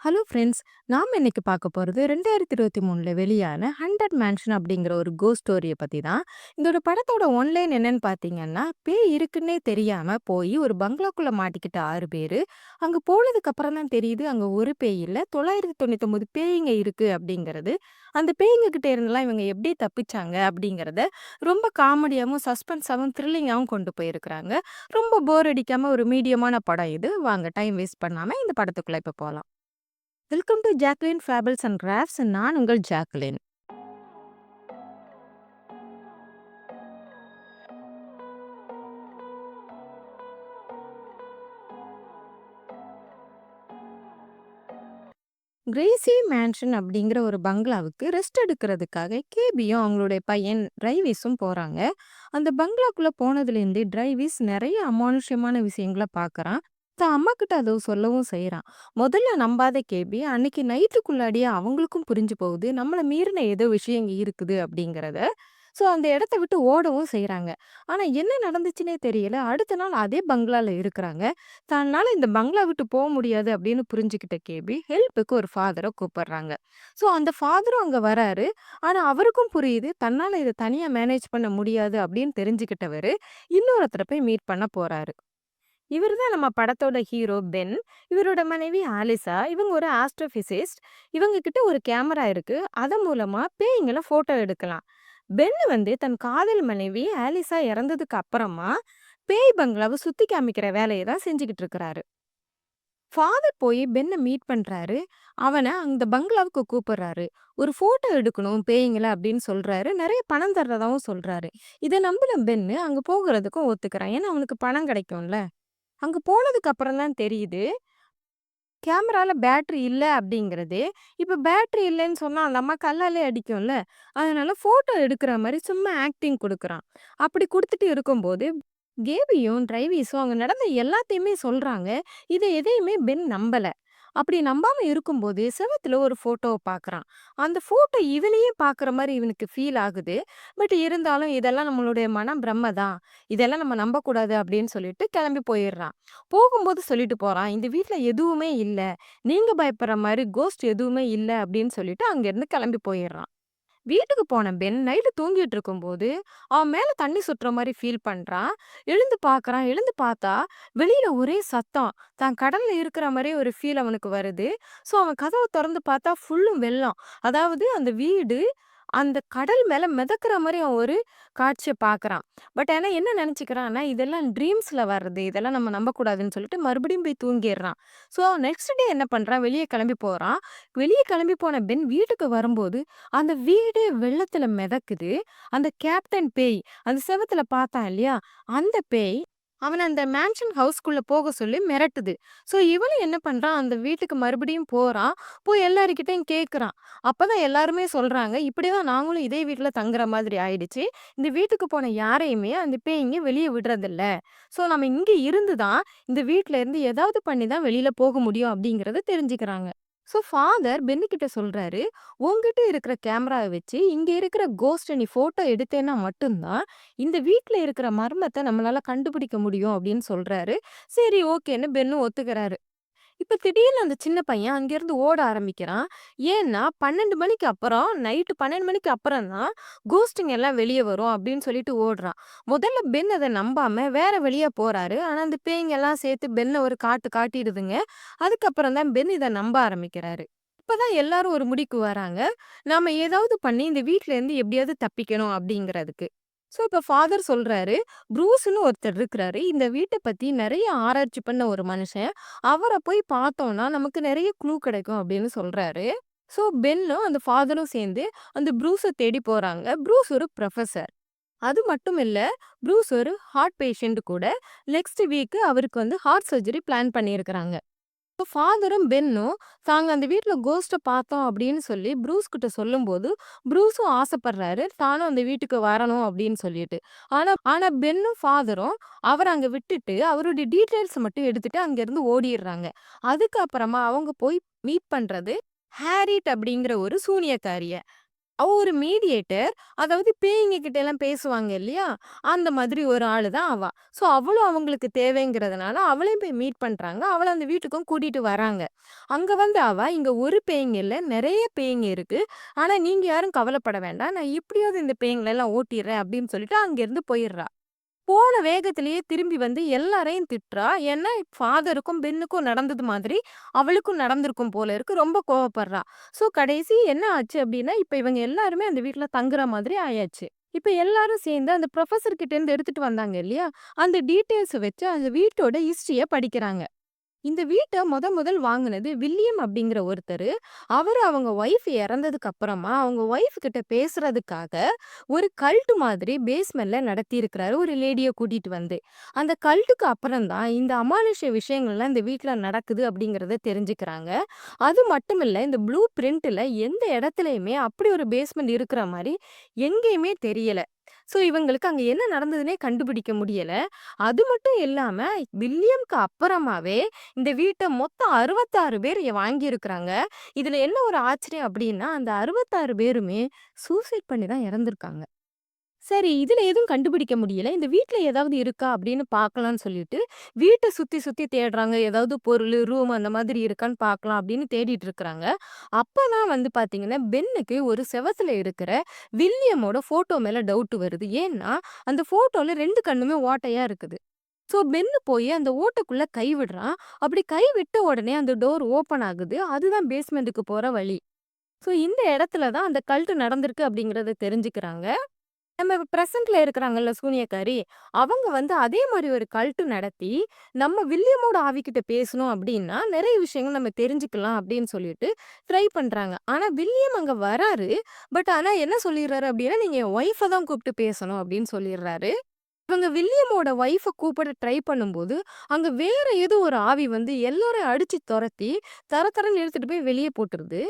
Hello friends! நாம இன்னைக்கு பார்க்க போறது 2023ல வெளியான "100 மேன்ஷன்" அப்படிங்கிற ஒரு கோ ஸ்டோரிய பத்தி தான். இதோட படத்தோட ஒன்லைன் என்னன்னு பார்த்தீங்கன்னா, பேய் இருக்குன்னே தெரியாம போய் ஒரு பங்களாக்குள்ள மாட்டிக்கிட்ட ஆறு பேர் அங்கே போனதுக்கு அப்புறம் தான் தெரியுது, அங்க ஒரு பேய் இல்லை தொள்ளாயிரத்தி தொண்ணூத்தொம்பது பேய்ங்க இருக்கு அப்படிங்கிறது. அந்த பேய்ங்க கிட்ட இருந்தெல்லாம் இவங்க எப்படி தப்பிச்சாங்க அப்படிங்கிறத ரொம்ப காமெடியாவும், சஸ்பென்ஸாவும், த்ரில்லிங்காவும் கொண்டு போயிருக்கிறாங்க. ரொம்ப போர் அடிக்காம ஒரு மீடியமான படம் இது. வாங்க டைம் வேஸ்ட் பண்ணாம இந்த படத்துக்குள்ள இப்போ போலாம். Welcome to Jacqueline fables and crafts. நான் உங்கள் ஜாக்லின். கிரேசி மேன்ஷன் அப்படிங்கிற ஒரு பங்களாவுக்கு ரெஸ்ட் எடுக்கிறதுக்காக கேபியும் அவங்களுடைய பையன் டிரைவிஸும் போகிறாங்க அந்த பங்களாக்குள்ளே போனதுலேருந்தே டிரைவிஸ் நிறைய அமானுஷ்யமான விஷயங்கள பார்க்குறான். தான் அம்மாகிட்ட அதை சொல்லவும் செய்கிறான் முதல்ல நம்பாத கேபி, அன்னைக்கு நைட்டுக்குள்ளாடியே அவங்களுக்கும் புரிஞ்சு போகுது, நம்மள மீறின ஏதோ விஷயம் இங்க இருக்குது அப்படிங்கிறத. ஸோ அந்த இடத்த விட்டு ஓடவும் செய்கிறாங்க ஆனா என்ன நடந்துச்சுன்னே தெரியல. அடுத்த நாள் அதே பங்களால இருக்குறாங்க. தன்னால இந்த பங்களா விட்டு போக முடியாது அப்படின்னு புரிஞ்சுகிட்ட கேபி, ஹெல்ப்புக்கு ஒரு ஃபாதர கூப்பிடுறாங்க. ஸோ அந்த ஃபாதரும் அங்க வராரு. ஆனா அவருக்கும் புரியுது, தன்னால இத தனியா மேனேஜ் பண்ண முடியாது அப்படின்னு தெரிஞ்சுக்கிட்டவரு, இன்னொருத்தர போய் மீட் பண்ண போறாரு. இவர் தான் நம்ம படத்தோட ஹீரோ பென். இவரோட மனைவி ஆலிசா. இவங்க ஒரு ஆஸ்ட்ரோபிசிஸ்ட். இவங்க கிட்ட ஒரு கேமரா இருக்கு. அதன் மூலமா பேய்ங்கள ஃபோட்டோ எடுக்கலாம். பென் வந்து தன் காதல் மனைவி ஆலிசா இறந்ததுக்கு அப்புறமா, பேய் பங்களாவை சுத்தி காமிக்கிற வேலையை தான் செஞ்சுக்கிட்டு இருக்கிறாரு. ஃபாதர் போய் பென்ன மீட் பண்றாரு. அவன அந்த பங்களாவுக்கு கூப்பிடுறாரு. ஒரு ஃபோட்டோ எடுக்கணும் பேய்ங்கள அப்படின்னு சொல்றாரு. நிறைய பணம் தர்றதாவும் சொல்றாரு. இத நம்பின பென்னு அங்க போகிறதுக்கும் ஒத்துக்கிறான். ஏன்னா அவனுக்கு பணம் கிடைக்கும்ல. அங்கே போனதுக்கு அப்புறம் தான் தெரியுது, கேமராவில் பேட்ரி இல்லை அப்படிங்கிறது. இப்போ பேட்ரி இல்லைன்னு சொன்னால் அந்த அம்மா கல்லாலே அடிக்கும்ல. அதனால ஃபோட்டோ எடுக்கிற மாதிரி சும்மா ஆக்டிங் கொடுக்குறான் அப்படி கொடுத்துட்டு இருக்கும்போது, கேபியும், டிரைவிஸும் அங்கே நடந்த எல்லாத்தையுமே சொல்கிறாங்க இதை எதையுமே பென் நம்பலை அப்படி நம்பாம இருக்கும்போது, செவத்தில் ஒரு ஃபோட்டோவை பார்க்குறான். அந்த ஃபோட்டோ இவனையே பார்க்குற மாதிரி இவனுக்கு ஃபீல் ஆகுது. பட் இருந்தாலும் இதெல்லாம் நம்மளுடைய மனம் பிரம்ம தான். இதெல்லாம் நம்ம நம்பக்கூடாது அப்படின்னு சொல்லிட்டு கிளம்பி போயிடுறான். போகும்போது சொல்லிட்டு போறான், "இந்த வீட்டில் எதுவுமே இல்லை நீங்க பயப்படுற மாதிரி கோஸ்ட் எதுவுமே இல்லை அப்படின்னு சொல்லிட்டு அங்கேருந்து கிளம்பி போயிடுறான். வீட்டுக்கு போன பென் நைட்டு தூங்கிட்டு இருக்கும்போது, அவன் மேல தண்ணி சுற்றுற மாதிரி ஃபீல் பண்றான். எழுந்து பார்க்குறான். எழுந்து பார்த்தா, வெளியில ஒரே சத்தம். தான் கடல்ல இருக்கிற மாதிரி ஒரு ஃபீல் அவனுக்கு வருது. ஸோ அவன் கதவ தொறந்து பார்த்தா ஃபுல்லும் வெள்ளம். அதாவது அந்த வீடு அந்த கடல் மேலே மிதக்கிற மாதிரி அவன் ஒரு காட்சியை பார்க்குறான். பட் ஆனால் என்ன நினச்சிக்கிறான்னா இதெல்லாம் ட்ரீம்ஸில் வர்றது. இதெல்லாம் நம்ம நம்பக்கூடாதுன்னு சொல்லிட்டு மறுபடியும் போய் தூங்கிடுறான் ஸோ அவன் நெக்ஸ்ட் டே என்ன பண்ணுறான் வெளியே கிளம்பி போகிறான் வெளியே கிளம்பி போன பென் வீட்டுக்கு வரும்போது, அந்த வீடே வெள்ளத்தில் மிதக்குது. அந்த கேப்டன் பேய், அந்த செவத்தில் பார்த்தான் இல்லையா? அந்த பேய் அவனை அந்த மேன்ஷன் ஹவுஸ்க்குள்ள போக சொல்லி மிரட்டுது. ஸோ இவளும் என்ன பண்றான், அந்த வீட்டுக்கு மறுபடியும் போறான். போய் எல்லாருக்கிட்டையும் கேட்குறான். அப்பதான் எல்லாருமே சொல்றாங்க, "இப்படிதான் நாங்களும் இதே வீட்டில் தங்குற மாதிரி ஆயிடுச்சு. இந்த வீட்டுக்கு போன யாரையுமே அந்த பேய்ங்க வெளியே விடுறதில்ல. ஸோ நம்ம இங்கே இருந்து தான் இந்த வீட்ல இருந்து ஏதாவது பண்ணி தான் வெளியில போக முடியும்." அப்படிங்கிறத தெரிஞ்சுக்கிறாங்க. ஸோ ஃபாதர் பென்னுகிட்ட சொல்றாரு, உங்ககிட்ட இருக்கிற கேமராவ வச்சு இங்க இருக்கிற கோஸ்ட் நீ ஃபோட்டோ எடுத்தேன்னா மட்டும் தான், இந்த வீட்ல இருக்கிற மர்மத்த நம்மளால கண்டுபிடிக்க முடியும்." அப்படின்னு சொல்றாரு. சரி ஓகேன்னு பென்னு ஒத்துக்கிறாரு. இப்ப திடீர்னு அந்த சின்ன பையன் அங்கேருந்து ஓட ஆரம்பிக்கிறான். ஏன்னா 12 மணிக்கு அப்புறம் நைட்டு 12 மணிக்கு அப்புறம் தான் கோஸ்ட்டுங்க எல்லாம் வெளிய வரும் அப்படின்னு சொல்லிட்டு ஓடுறான். முதல்ல பென் அத நம்பாம வேற வழியா போறாரு. ஆனா அந்த பேய்ங்க எல்லாம் சேர்த்து பென்ன ஒரு காட்டு காட்டிடுதுங்க. அதுக்கப்புறம் தான் பென் இத நம்ப ஆரம்பிக்கிறாரு. இப்பதான் எல்லாரும் ஒரு முடிக்கு வராங்க. நாம ஏதாவது பண்ணி இந்த வீட்ல இருந்து எப்படியாவது தப்பிக்கணும் அப்படிங்கிறதுக்கு. ஸோ இப்ப ஃபாதர் சொல்றாரு, ப்ரூஸ்னு ஒருத்தர் இருக்கிறாரு. இந்த வீட்ட பத்தி நிறைய ஆராய்ச்சி பண்ண ஒரு மனுஷன். அவர போய் பார்த்தோம்னா நமக்கு நிறைய க்ளூ கிடைக்கும்." அப்படின்னு சொல்றாரு. ஸோ பென்னும் அந்த ஃபாதரும் சேர்ந்து அந்த ப்ரூஸை தேடி போறாங்க. ப்ரூஸ் ஒரு ப்ரொஃபஸர் அது மட்டும் இல்ல, ப்ரூஸ் ஒரு ஹார்ட் பேஷண்ட் கூட. நெக்ஸ்ட் வீக்கு அவருக்கு வந்து ஹார்ட் சர்ஜரி பிளான் பண்ணியிருக்கிறாங்க. ஸோ ஃபாதரும் பென்னும் தாங்க அந்த வீட்டில் கோஸ்ட்டை பார்த்தோம் அப்படின்னு சொல்லி ப்ரூஸ் கிட்ட சொல்லும்போது, ப்ரூஸும் ஆசைப்படுறாரு. தானும் அந்த வீட்டுக்கு வரணும் அப்படின்னு சொல்லிட்டு. ஆனால் ஆனால் பென்னும் ஃபாதரும் அவரை அங்கே விட்டுட்டு, அவருடைய டீட்டெயில்ஸ் மட்டும் எடுத்துட்டு அங்கேருந்து ஓடிடுறாங்க அதுக்கப்புறமா அவங்க போய் மீட் பண்ணுறது ஹேரிட் அப்படிங்கிற ஒரு சூனியக்காரிய. அவ ஒரு மீடியேட்டர். அதாவது பேய்ங்க கிட்ட எல்லாம் பேசுவாங்க இல்லையா? அந்த மாதிரி ஒரு ஆளு தான் அவ. ஸோ அவளும் அவங்களுக்கு தேவைங்கிறதுனால, அவளையும் போய் மீட் பண்றாங்க. அவளை அந்த வீட்டுக்கும் கூட்டிட்டு வராங்க. அங்க வந்து அவ, "இங்க ஒரு பேய்ங்க இல்லை நிறைய பேய்ங்க இருக்கு. ஆனா நீங்க யாரும் கவலைப்பட வேண்டாம். நான் எப்படியாவது இந்த பேய்ங்களெல்லாம் ஓட்டிடுறேன் அப்படின்னு சொல்லிட்டு அங்கேருந்து போயிடுறா போன வேகத்திலேயே திரும்பி வந்து எல்லாரையும் திட்டுறா. ஏன்னா, ஃபாதருக்கும், பென்னுக்கும் நடந்தது மாதிரி அவளுக்கும் நடந்திருக்கும் போல இருக்கு. ரொம்ப கோவப்படுறா. ஸோ கடைசி என்ன ஆச்சு அப்படின்னா இப்ப இவங்க எல்லாருமே அந்த வீட்ல தங்குற மாதிரி ஆயாச்சு. இப்போ எல்லாரும் சேர்ந்து அந்த ப்ரொஃபஸர் கிட்டேருந்து எடுத்துட்டு வந்தாங்க இல்லையா? அந்த டீட்டெயில்ஸை வச்சு அந்த வீட்டோட ஹிஸ்ட்ரியை படிக்கிறாங்க. இந்த வீட்ட மொத முதல் வாங்குனது வில்லியம் அப்படிங்கிற ஒருத்தர் அவர் அவங்க ஒய்ஃப் இறந்ததுக்கு அப்புறமா, அவங்க ஒய்ஃப் கிட்ட பேசுறதுக்காக, ஒரு கல்ட்டு மாதிரி பேஸ்மெண்ட்ல நடத்தியிருக்கிறாரு. ஒரு லேடிய கூட்டிட்டு வந்து. அந்த கல்ட்டுக்கு அப்புறம் தான் இந்த அமானுஷ விஷயங்கள்லாம் இந்த வீட்ல நடக்குது அப்படிங்கிறத தெரிஞ்சுக்கிறாங்க. அது மட்டும் இல்லை இந்த ப்ளூ பிரிண்ட்ல எந்த இடத்துலயுமே அப்படி ஒரு பேஸ்மெண்ட் இருக்கிற மாதிரி எங்கேயுமே தெரியல. ஸோ இவங்களுக்கு அங்க என்ன நடந்ததுன்னே கண்டுபிடிக்க முடியல. அது மட்டும் இல்லாம, வில்லியம்க்கு அப்புறமாவே இந்த வீட்ட மொத்தம் 66 பேர் வாங்கியிருக்கிறாங்க. இதுல என்ன ஒரு ஆச்சரியம் அப்படின்னா அந்த 66 பேருமே சூசைட் பண்ணி தான் இறந்திருக்காங்க. சரி, இதுல எதுவும் கண்டுபிடிக்க முடியல. இந்த வீட்ல ஏதாவது இருக்கா அப்படின்னு பார்க்கலாம்னு சொல்லிட்டு, வீட்டை சுத்தி சுத்தி தேடுறாங்க. ஏதாவது பொருள் ரூம் அந்த மாதிரி இருக்கான்னு பார்க்கலாம் அப்படின்னு தேடிட்டு இருக்கிறாங்க. அப்பதான் வந்து பார்த்தீங்கன்னா, பென்னுக்கு ஒரு செவத்துல இருக்கிற வில்லியமோட ஃபோட்டோ மேல டவுட் வருது. ஏன்னா, அந்த ஃபோட்டோல ரெண்டு கண்ணுமே ஓட்டையா இருக்குது. ஸோ பென்னு போய் அந்த ஓட்டைக்குள்ள கை விடுறான். அப்படி கை விட்ட உடனே அந்த டோர் ஓப்பன் ஆகுது. அதுதான் பேஸ்மெண்ட்டுக்கு போற வழி. ஸோ இந்த இடத்துல தான் அந்த கல்ட்டு நடந்திருக்கு அப்படிங்கிறத தெரிஞ்சுக்கிறாங்க. நம்ம பிரசன்ட்ல இருக்கிறாங்கல்ல சூனியக்காரி, அவங்க வந்து அதே மாதிரி ஒரு கல்ட்டு நடத்தி, நம்ம வில்லியமோட ஆவிக்கிட்ட பேசணும் அப்படின்னா நிறைய விஷயங்கள் நம்ம தெரிஞ்சுக்கலாம் அப்படின்னு சொல்லிட்டு ட்ரை பண்றாங்க. ஆனா வில்லியம் அங்க வராரு. பட் ஆனா என்ன சொல்லிடுறாரு அப்படின்னா "நீங்க என் ஒய்ஃப தான் கூப்பிட்டு பேசணும்" அப்படின்னு சொல்லிடுறாரு இவங்க வில்லியமோட ஒய்ஃப கூப்பிட ட்ரை பண்ணும்போது, அங்க வேற ஏதோ ஒரு ஆவி வந்து எல்லாரையும் அடிச்சு துரத்தி தர தரன்னு எடுத்துட்டு போய் வெளிய போட்டுருது.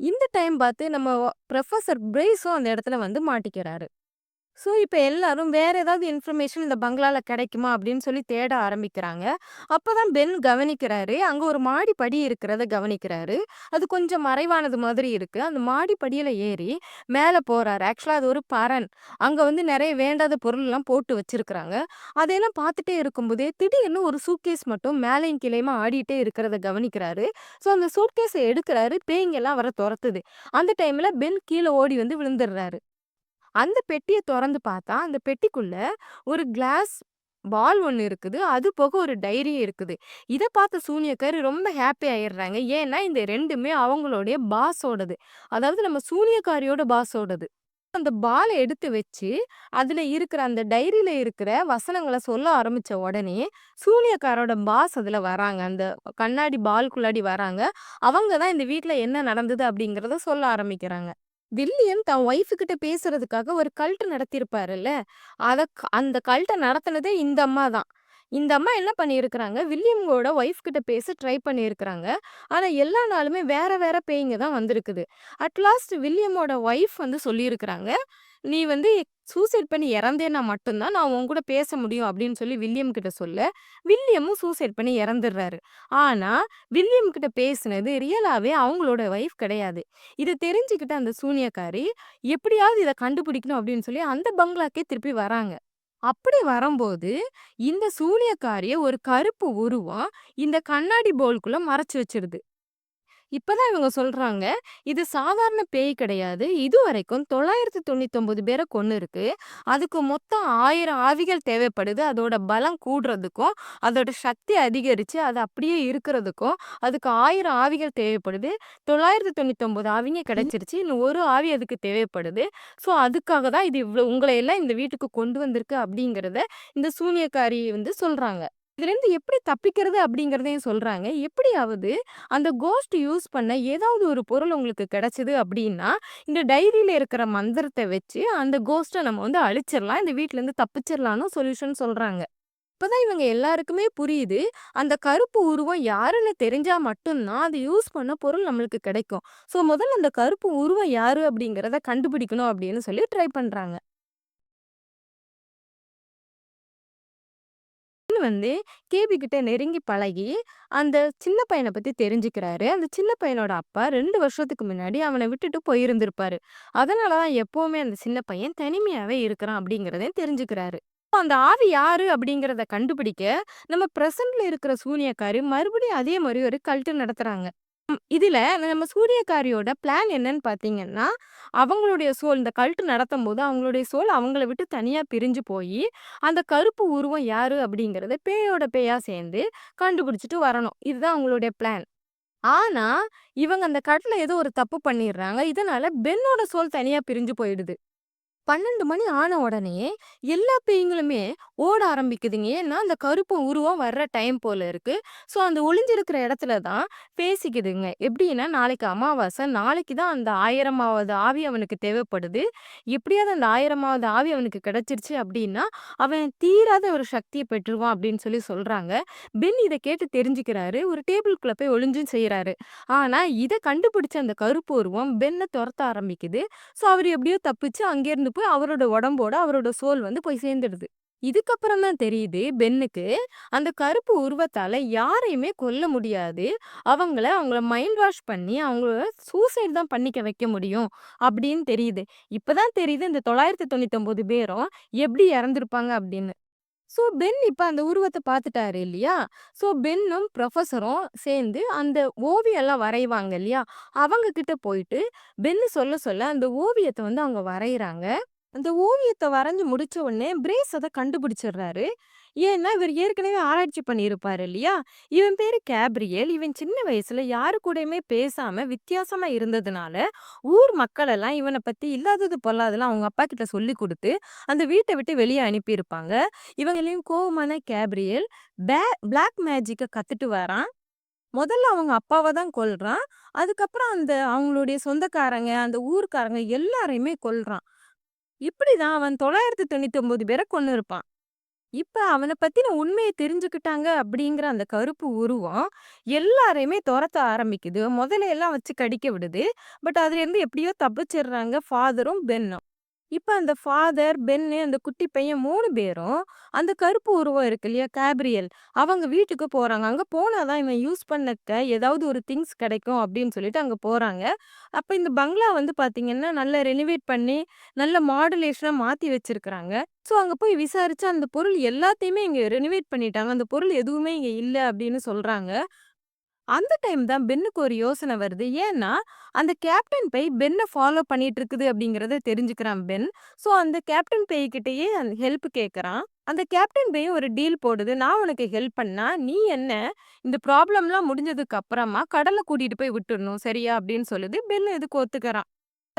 இந்த டைம் பார்த்து நம்ம ப்ரொஃபஸர் பிரைஸும் அந்த இடத்துல வந்து மாட்டிக்கிறாரு. ஸோ, இப்போ எல்லாரும் வேற ஏதாவது இன்ஃபர்மேஷன் இந்த பங்களால கிடைக்குமா அப்படின்னு சொல்லி தேட ஆரம்பிக்கிறாங்க. அப்பதான் பென் கவனிக்கிறாரு. அங்க ஒரு மாடி படி இருக்கிறத கவனிக்கிறாரு. அது கொஞ்சம் மறைவானது மாதிரி இருக்கு. அந்த மாடி படியில ஏறி மேல போறாரு. ஆக்சுவலா அது ஒரு பரன் அங்க வந்து நிறைய வேண்டாத பொருள்லாம் போட்டு வச்சிருக்கிறாங்க. அதையெல்லாம் பார்த்துட்டே இருக்கும்போதே, திடீர்னு ஒரு சூட்கேஸ் மட்டும் மேலையும் கீழயுமா ஆடிட்டே இருக்கிறத கவனிக்கிறாரு. ஸோ, அந்த சூட்கேஸை எடுக்கிறாரு பேய்ங்கெல்லாம் வர துரத்துது அந்த டைம்ல பென் கீழே ஓடி வந்து விழுந்துடுறாரு அந்த பெட்டியை திறந்து பார்த்தா, அந்த பெட்டிக்குள்ள ஒரு கிளாஸ் பால் ஒன்று இருக்குது. அது போக ஒரு டைரியும் இருக்குது. இதை பார்த்த சூனியக்கார் ரொம்ப ஹாப்பி ஆயிடுறாங்க. ஏன்னா, இந்த ரெண்டுமே அவங்களுடைய பாஸோடது. அதாவது நம்ம சூனியக்காரியோட பாஸோடது. அந்த பாலை எடுத்து வச்சு, அதில் இருக்கிற அந்த டைரியில் இருக்கிற வசனங்களை சொல்ல ஆரம்பித்த உடனே, சூனியக்காரோட பாஸ் அதில் வராங்க. அந்த கண்ணாடி பால்குள்ளாடி வராங்க. அவங்க தான் இந்த வீட்டில் என்ன நடந்தது அப்படிங்கிறத சொல்ல ஆரம்பிக்கிறாங்க. வில்லியம் தன் ஒய்ஃப் கிட்ட பேசுறதுக்காக ஒரு கல்ட்டு நடத்தியிருப்பாருல்ல, அத அந்த கல்ட்டை நடத்துனதே இந்த அம்மா தான். இந்த அம்மா என்ன பண்ணியிருக்கிறாங்க, வில்லியமோட ஒய்ஃப் கிட்ட பேச ட்ரை பண்ணியிருக்கிறாங்க. ஆனால் எல்லா நாளுமே வேற வேற பேய்ங்க தான் வந்திருக்குது. அட்லாஸ்ட் வில்லியமோட ஒய்ஃப் வந்து சொல்லியிருக்கிறாங்க, "நீ வந்து சூசைட் பண்ணி இறந்தேன்னா மட்டும்தான் நான் உன் கூட பேச முடியும்" அப்படின்னு சொல்லி வில்லியம் கிட்ட சொல்ல, வில்லியமும் சூசைட் பண்ணி இறந்துடுறாரு ஆனால் வில்லியம் கிட்ட பேசுனது ரியலாகவே அவங்களோட ஒய்ஃப் கிடையாது. இதை தெரிஞ்சுக்கிட்ட அந்த சூனியக்காரி, எப்படியாவது இதை கண்டுபிடிக்கணும் அப்படின்னு சொல்லி அந்த பங்களாக்கே திருப்பி வராங்க. அப்படி வரும்போது இந்த சூனியக்காரிய ஒரு கருப்பு உருவம் இந்த கண்ணாடி பவுலுக்குள்ள மறைச்சு வச்சிருது. இப்பதான் இவங்க சொல்றாங்க, இது சாதாரண பேய் கிடையாது. இதுவரைக்கும் 999 பேர கொன்னுருக்கு. அதுக்கு மொத்தம் 1000 ஆவிகள் தேவைப்படுது. அதோட பலம் கூடுறதுக்கும், அதோட சக்தி அதிகரிச்சு, அது அப்படியே இருக்கிறதுக்கும், அதுக்கு 1000 ஆவிகள் தேவைப்படுது. 999 ஆவிங்க கிடைச்சிருச்சு. இன்னும் 1 ஆவி அதுக்கு தேவைப்படுது. ஸோ, அதுக்காக தான் இது இவ்ளோ உங்கள எல்லாம் இந்த வீட்டுக்கு கொண்டு வந்திருக்கு அப்படிங்கிறத இந்த சூனியக்காரி வந்து சொல்றாங்க. இதுலேருந்து எப்படி தப்பிக்கிறது அப்படிங்கிறதையும் சொல்கிறாங்க எப்படியாவது அந்த கோஸ்ட் யூஸ் பண்ண ஏதாவது ஒரு பொருள் உங்களுக்கு கிடைச்சிது அப்படின்னா, இந்த டைரியில் இருக்கிற மந்திரத்தை வச்சு அந்த கோஸ்ட்டை நம்ம வந்து அழிச்சிடலாம் இந்த வீட்லேருந்து தப்பிச்சிடலான்னு சொல்யூஷன் சொல்கிறாங்க இப்போ தான் இவங்க எல்லாருக்குமே புரியுது. அந்த கருப்பு உருவம் யாருன்னு தெரிஞ்சால் மட்டும்தான் அது யூஸ் பண்ண பொருள் நம்மளுக்கு கிடைக்கும். ஸோ, முதல்ல அந்த கருப்பு உருவம் யாரு அப்படிங்கிறத கண்டுபிடிக்கணும் அப்படின்னு சொல்லி ட்ரை பண்ணுறாங்க வந்து கேபி கிட்ட நெருங்கி பழகி, அந்த சின்ன பையனை பத்தி தெரிஞ்சுக்கிறாரு. அந்த சின்ன பையனோட அப்பா ரெண்டு வருஷத்துக்கு முன்னாடி அவனை விட்டுட்டு போயிருந்திருப்பாரு. அதனால தான் எப்பவுமே அந்த சின்ன பையன் தனிமையாவே இருக்கிறான் அப்படிங்கிறதையும் தெரிஞ்சுக்கிறாரு. அந்த ஆவி யாரு அப்படிங்கிறத கண்டுபிடிக்க, நம்ம பிரசன்ட்ல இருக்கிற சூனியக்காரி மறுபடியும் அதே மாதிரி ஒரு கல்ட்டு நடத்துறாங்க. ம். இதுல நம்ம சூரியக்காரியோட பிளான் என்னன்னு பார்த்தீங்கன்னா, அவங்களுடைய சோல் இந்த கல்ட் நடத்தும்போது அவங்களுடைய சோல் அவங்கள விட்டு தனியா பிரிஞ்சு போயி, அந்த கருப்பு உருவம் யாரு அப்படிங்கிறத பேயோட பேயா சேர்ந்து கண்டுபிடிச்சுட்டு வரணும். இதுதான் அவங்களுடைய பிளான். ஆனா, இவங்க அந்த கல்ட்ல ஏதோ ஒரு தப்பு பண்ணிடுறாங்க இதனால பென்னோட சோல் தனியா பிரிஞ்சு போயிடுது. 12 மணி ஆன உடனே எல்லா பேய்ங்களுமே ஓட ஆரம்பிக்குதுங்க. ஏன்னா, அந்த கருப்பு உருவம் வர்ற டைம் போல இருக்கு. ஸோ, அந்த ஒளிஞ்சிருக்கிற இடத்துல தான் பேசிக்குதுங்க. எப்படின்னா, நாளைக்கு அமாவாசை. நாளைக்கு தான் அந்த 1000வது ஆவி அவனுக்கு தேவைப்படுது. எப்படியாவது அந்த 1000வது ஆவி அவனுக்கு கிடைச்சிருச்சு அப்படின்னா, அவன் தீராத ஒரு சக்தியை பெற்றுருவான் அப்படின்னு சொல்லி சொல்றாங்க. பென் இதை கேட்டு தெரிஞ்சுக்கிறாரு. ஒரு டேபிள்குள்ள போய் ஒளிஞ்சும் செய்கிறாரு ஆனா, இதை கண்டுபிடிச்ச அந்த கருப்பு உருவம் பென்னை துரத்த ஆரம்பிக்குது. ஸோ, அவர் எப்படியோ தப்பிச்சு அங்கேருந்து போய் அவரோட உடம்போட அவரோட சோல் வந்து போய் சேர்ந்துடுது. இதுக்கப்புறம் தான் தெரியுது பென்னுக்கு, அந்த கருப்பு உருவத்தால யாரையுமே கொல்ல முடியாது. அவங்கள அவங்கள மைண்ட் வாஷ் பண்ணி அவங்கள சூசைட் தான் பண்ணிக்க வைக்க முடியும் அப்படின்னு தெரியுது. இப்பதான் தெரியுது இந்த 999 பேரும் எப்படி இறந்திருப்பாங்க அப்படின்னு. ஸோ, பென் இப்ப அந்த உருவத்தை பார்த்துட்டாரு இல்லையா? ஸோ, பென்னும் ப்ரொஃபஸரும் சேர்ந்து அந்த ஓவியம்லாம் வரைவாங்க இல்லையா? அவங்க கிட்ட போயிட்டு பென்னு சொல்ல சொல்ல அந்த ஓவியத்தை வந்து அவங்க வரையறாங்க. அந்த ஓவியத்தை வரைஞ்சு முடிச்ச உடனே பிரேஸ் அதை கண்டுபிடிச்சிடுறாரு. ஏன்னா, இவர் ஏற்கனவே ஆராய்ச்சி பண்ணியிருப்பாரு இல்லையா? இவன் பேர் கேப்ரியல். இவன் சின்ன வயசுல யாரு கூடயுமே பேசாம வித்தியாசமா இருந்ததுனால, ஊர் மக்கள் எல்லாம் பற்றி பத்தி இல்லாதது பொல்லாதெல்லாம் அவங்க அப்பா கிட்ட சொல்லி கொடுத்து அந்த வீட்டை விட்டு வெளியே அனுப்பியிருப்பாங்க. இவங்களையும் கோவமான கேப்ரியல் பே பிளாக் மேஜிக்கை கத்துட்டு வரான். முதல்ல அவங்க அப்பாவை தான் கொல்றான். அதுக்கப்புறம் அந்த அவங்களுடைய சொந்தக்காரங்க, அந்த ஊர்க்காரங்க எல்லாரையுமே கொல்றான். இப்படிதான் அவன் 999 பேர கொன்னுருப்பான். இப்ப அவன பத்தின உண்மைய தெரிஞ்சுக்கிட்டாங்க அப்படிங்கிற அந்த கருப்பு உருவம், எல்லாரையுமே துரத்த ஆரம்பிக்குது. முதல்ல எல்லாம் வச்சு கடிக்க விடுது. பட் அதுல இருந்து எப்படியோ தப்பிச்சிடுறாங்க ஃபாதரும், பென்னும். இப்போ அந்த ஃபாதர், பென்னு, அந்த குட்டி பையன் மூணு பேரும், அந்த கருப்பு உருவம் இருக்கு இல்லையா? கேப்ரியல். அவங்க வீட்டுக்கு போகிறாங்க அங்கே போனால் தான் இவன் யூஸ் பண்ணக்க ஏதாவது ஒரு திங்ஸ் கிடைக்கும் அப்படின்னு சொல்லிட்டு அங்கே போகிறாங்க அப்போ இந்த பங்களா வந்து பார்த்தீங்கன்னா, நல்லா ரெனிவேட் பண்ணி, நல்ல மாடுலேஷனாக மாற்றி வச்சுருக்குறாங்க ஸோ, அங்கே போய் விசாரித்து அந்த பொருள் எல்லாத்தையுமே இங்கே ரெனிவேட் பண்ணிட்டாங்க. அந்த பொருள் எதுவுமே இங்கே இல்லை அப்படின்னு சொல்கிறாங்க அந்த டைம் தான் பென்னுக்கு ஒரு யோசனை வருது. ஏன்னா, அந்த கேப்டன் பேய் பென்னை ஃபாலோ பண்ணிட்டு இருக்குது அப்படிங்கிறத தெரிஞ்சுக்கிறான் பென். ஸோ, அந்த கேப்டன் பேய்கிட்டயே அந்த ஹெல்ப் கேட்குறான் அந்த கேப்டன் பேயும் ஒரு டீல் போடுது. நான் உனக்கு ஹெல்ப் பண்ணா, நீ என்ன இந்த ப்ராப்ளம்லாம் முடிஞ்சதுக்கு அப்புறமா கடலை கூட்டிட்டு போய் விட்டுடணும் சரியா? அப்படின்னு சொல்லுது. பென் இதுக்கு ஒத்துக்கிறான்.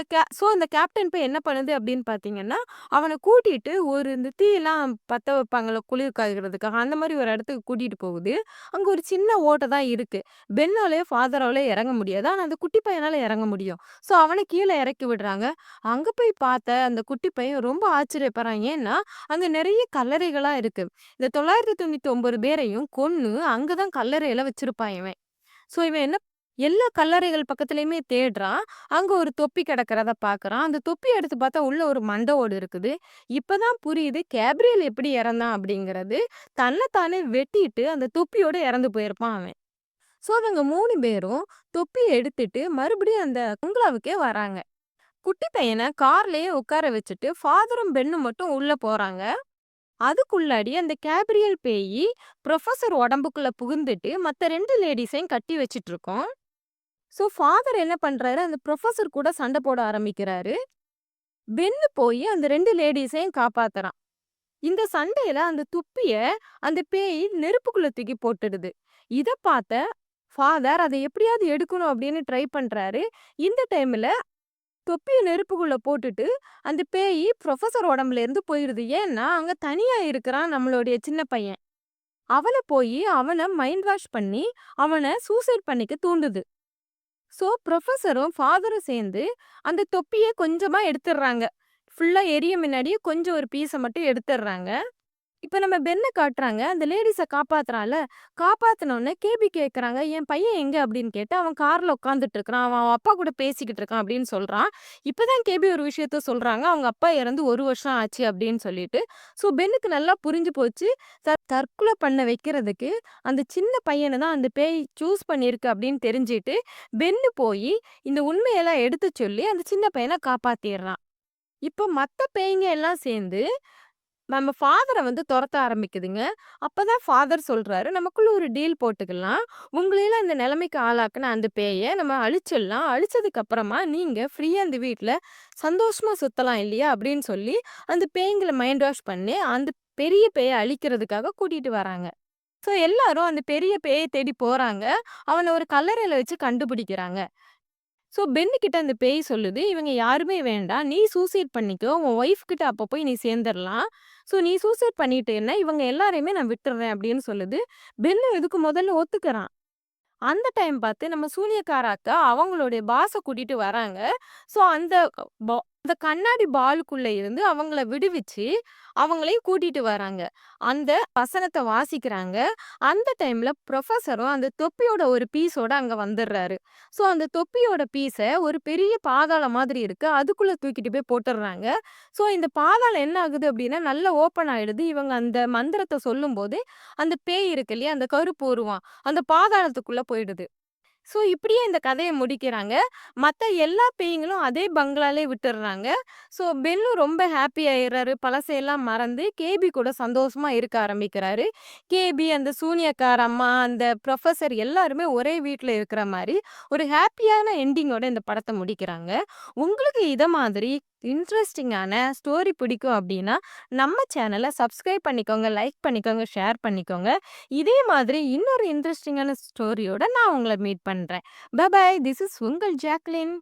கே ஸோ, அந்த கேப்டன் போய் என்ன பண்ணுது அப்படின்னு பார்த்தீங்கன்னா, அவனை கூட்டிட்டு ஒரு இந்த தீயெல்லாம் பற்ற வைப்பாங்கல்ல குளிர் காய்கிறதுக்காக, அந்த மாதிரி ஒரு இடத்துக்கு கூட்டிட்டு போகுது. அங்கே ஒரு சின்ன ஓட்டை தான் இருக்குது பெண்ணாலேயோ ஃபாதராலயோ இறங்க முடியாது. ஆனால் அந்த குட்டி பையனால் இறங்க முடியும். ஸோ, அவனை கீழே இறக்கி விடுறாங்க. அங்கே போய் பார்த்த அந்த குட்டி பையன் ரொம்ப ஆச்சரியப்படுறான். ஏன்னா, அங்கே நிறைய கல்லறைகளாக இருக்குது இந்த 999 பேரையும் கொன்று அங்கே தான் கல்லறையில் வச்சுருப்பான் இவன். ஸோ, இவன் என்ன எல்லா கல்லறைகள் பக்கத்துலயுமே தேடுறான். அங்க ஒரு தொப்பி கிடக்கிறத பார்க்குறான். அந்த தொப்பி எடுத்து பார்த்தா உள்ள ஒரு மண்டை ஓடு இருக்குது. இப்பதான் புரியுது கேப்ரியல் எப்படி இறந்தான் அப்படிங்கிறது. தன்னைத்தானே தானே வெட்டிட்டு அந்த தொப்பியோட இறந்து போயிருப்பான் அவன். ஸோ, அவங்க மூணு பேரும் தொப்பியை எடுத்துட்டு மறுபடியும் அந்த பங்களாவுக்கே வராங்க. குட்டி பையனை கார்லயே உட்கார வச்சுட்டு ஃபாதரும், பெண்ணும் மட்டும் உள்ள போறாங்க. அதுக்குள்ளாடி அந்த கேப்ரியல் பேயி ப்ரொஃபஸர் உடம்புக்குள்ள புகுந்துட்டு மற்ற ரெண்டு லேடீஸையும் கட்டி வச்சுட்டுருக்கும். ஸோ, ஃபாதர் என்ன பண்றாரு, அந்த புரொஃபசர் கூட சண்டை போட ஆரம்பிக்கிறாரு. பென்னு போய் அந்த ரெண்டு லேடீஸையும் காப்பாத்துறான். இந்த சண்டையில அந்த துப்பிய அந்த பேய் நெருப்புக்குள்ள தூக்கி போட்டுடுது. இத பார்த்த ஃபாதர் அத எப்படியாவது எடுக்கணும் அப்படின்னு ட்ரை பண்றாரு. இந்த டைம்ல தொப்பிய நெருப்புக்குள்ள போட்டுட்டு, அந்த பேயி புரொஃபசர் உடம்புல இருந்து போயிடுது ஏன்னா, அங்க தனியா இருக்கிறான் நம்மளுடைய சின்ன பையன். அவள போயி அவன மைண்ட் வாஷ் பண்ணி, அவன சூசைட் பண்ணிக்க தூண்டுது. ஸோ, புரொஃபசரும், ஃபாதரும் சேர்ந்து அந்த தொப்பிய கொஞ்சமா எடுத்துடுறாங்க. ஃபுல்லா எரிய முன்னாடியே கொஞ்சம் ஒரு பீஸ மட்டும் எடுத்துடுறாங்க. இப்ப நம்ம பென்ன காட்டுறாங்க. அந்த லேடீஸ காப்பாத்துறான்ல. காப்பாத்தினோடனே கேபி கேட்குறாங்க "என் பையன் எங்க?" அப்படின்னு கேட்டு, "அவன் கார்ல உட்காந்துட்டு இருக்கிறான். அவன் அவன் அப்பா கூட பேசிக்கிட்டு இருக்கான்" அப்படின்னு சொல்றான். இப்பதான் கேபி ஒரு விஷயத்த சொல்றாங்க. அவங்க அப்பா இறந்து ஒரு வருஷம் ஆச்சு அப்படின்னு சொல்லிட்டு. ஸோ பென்னுக்கு நல்லா புரிஞ்சு போச்சு. தற்கொலை பண்ண வைக்கிறதுக்கு அந்த சின்ன பையனை தான் அந்த பேய் சூஸ் பண்ணியிருக்கு அப்படின்னு தெரிஞ்சுட்டு, பென்னு போயி இந்த உண்மையெல்லாம் எடுத்து சொல்லி அந்த சின்ன பையன காப்பாத்திடுறான் இப்போ மத்த பேய்ங்க எல்லாம் சேர்ந்து நம்ம ஃபாதரை வந்து துரத்த ஆரம்பிக்குதுங்க. அப்பதான் ஃபாதர் சொல்றாரு, "நமக்குள்ள ஒரு டீல் போட்டுக்கலாம். உங்களையெல்லாம் இந்த நிலைமைக்கு ஆளாக்குன அந்த பேய நம்ம அழிச்சிடலாம். அழிச்சதுக்கு அப்புறமா நீங்க ஃப்ரீயா இந்த வீட்ல சந்தோஷமா சுத்தலாம் இல்லையா?" அப்படின்னு சொல்லி அந்த பேய்ங்கள மைண்ட் வாஷ் பண்ணி அந்த பெரிய பேய அழிக்கிறதுக்காக கூட்டிட்டு வராங்க. ஸோ எல்லாரும் அந்த பெரிய பேய தேடி போறாங்க. அவன ஒரு கல்லறையில வச்சு கண்டுபிடிக்கிறாங்க. ஸோ பென்னு கிட்ட அந்த பேய் சொல்லுது, "இவங்க யாருமே வேண்டாம். நீ சூசைட் பண்ணிக்கோ. உன் ஒய்ஃப் கிட்ட அப்போ போய் நீ சேர்ந்துடலாம் ஸோ நீ சூசைட் பண்ணிட்டு என்ன இவங்க எல்லாரையுமே நான் விட்டுறேன் அப்படின்னு சொல்லுது. பென்னு இதுக்கு முதல்ல ஒத்துக்கிறான். அந்த டைம் பார்த்து நம்ம சூனியக்கார அக்கா அவங்களுடைய பாஸை கூட்டிட்டு வராங்க. ஸோ அந்த அந்த கண்ணாடி பாலுக்குள்ள இருந்து அவங்கள விடுவிச்சு, அவங்களையும் கூட்டிட்டு வராங்க. அந்த வசனத்தை வாசிக்கிறாங்க. அந்த டைம்ல புரொஃபசரும் அந்த தொப்பியோட ஒரு பீஸோட அங்க வந்துடுறாரு ஸோ அந்த தொப்பியோட பீஸ ஒரு பெரிய பாதாளம் மாதிரி இருக்கு. அதுக்குள்ள தூக்கிட்டு போய் போட்டுடுறாங்க ஸோ இந்த பாதாளம் என்ன ஆகுது அப்படின்னா, நல்லா ஓப்பன் ஆயிடுது. இவங்க அந்த மந்திரத்த சொல்லும்போதே, அந்த பேய் இருக்கு இல்லையா? அந்த கருப்பு உருவான் அந்த பாதாளத்துக்குள்ள போயிடுது. ஸோ இப்படியே இந்த கதைய முடிக்கிறாங்க. மத்த எல்லா பேய்ங்களும் அதே பங்களாலே விட்டுர்றாங்க. ஸோ பென்னும் ரொம்ப ஹாப்பி ஆயிர்றாரு. பழசையெல்லாம் மறந்து கேபி கூட சந்தோஷமா இருக்க ஆரம்பிக்கிறாரு. கேபி, அந்த சூனியக்கார அம்மா, அந்த புரொஃபசர் எல்லாருமே ஒரே வீட்ல இருக்கிற மாரி ஒரு ஹாப்பியான எண்டிங்கோட இந்த படத்த முடிக்கிறாங்க. உங்களுக்கு இத மாதிரி இன்ட்ரஸ்டிங்கான ஸ்டோரி பிடிக்கும் அப்படின்னா, நம்ம சேனல சப்ஸ்கிரைப் பண்ணிக்கோங்க, லைக் பண்ணிக்கோங்க, ஷேர் பண்ணிக்கோங்க. இதே மாதிரி இன்னொரு இன்ட்ரஸ்டிங்கான ஸ்டோரியோட நான் உங்கள மீட் பண்றேன். Bye bye. திஸ் இஸ் உங்கள் ஜாக்லின்.